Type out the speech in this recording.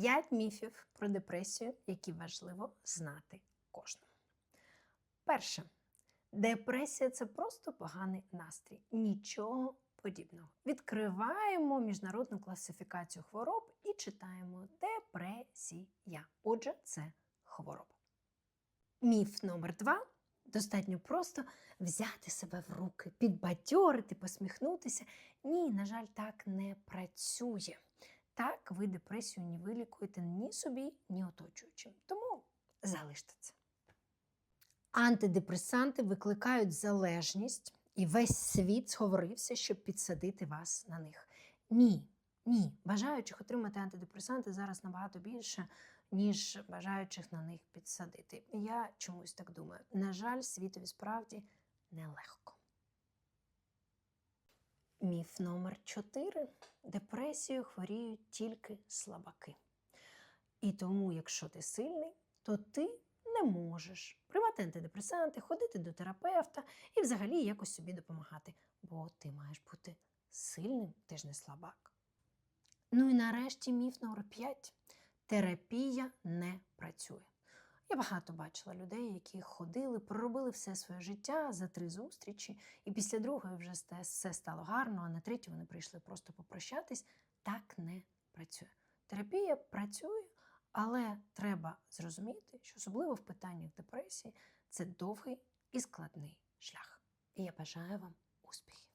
П'ять міфів про депресію, які важливо знати кожному. Перше. Депресія це просто поганий настрій. Нічого подібного. Відкриваємо міжнародну класифікацію хвороб і читаємо депресія. Отже, це хвороба. Міф номер два. Достатньо просто взяти себе в руки, підбадьорити, посміхнутися. Ні, на жаль, так не працює. Так ви депресію не вилікуєте ні собі, ні оточуючим. Тому залиште це. Антидепресанти викликають залежність, і весь світ сговорився, щоб підсадити вас на них. Ні, ні. Бажаючих отримати антидепресанти зараз набагато більше, ніж бажаючих на них підсадити. Я чомусь так думаю. На жаль, світові справді нелегко. Міф номер 4. Депресією хворіють тільки слабаки. І тому, якщо ти сильний, то ти не можеш приймати антидепресанти, ходити до терапевта і взагалі якось собі допомагати. Бо ти маєш бути сильним, ти ж не слабак. Ну і нарешті міф номер 5. Терапія не працює. Я багато бачила людей, які ходили, проробили все своє життя за три зустрічі, і після другої вже все стало гарно, а на третю вони прийшли просто попрощатись. Так не працює. Терапія працює, але треба зрозуміти, що особливо в питаннях депресії це довгий і складний шлях. І я бажаю вам успіхів.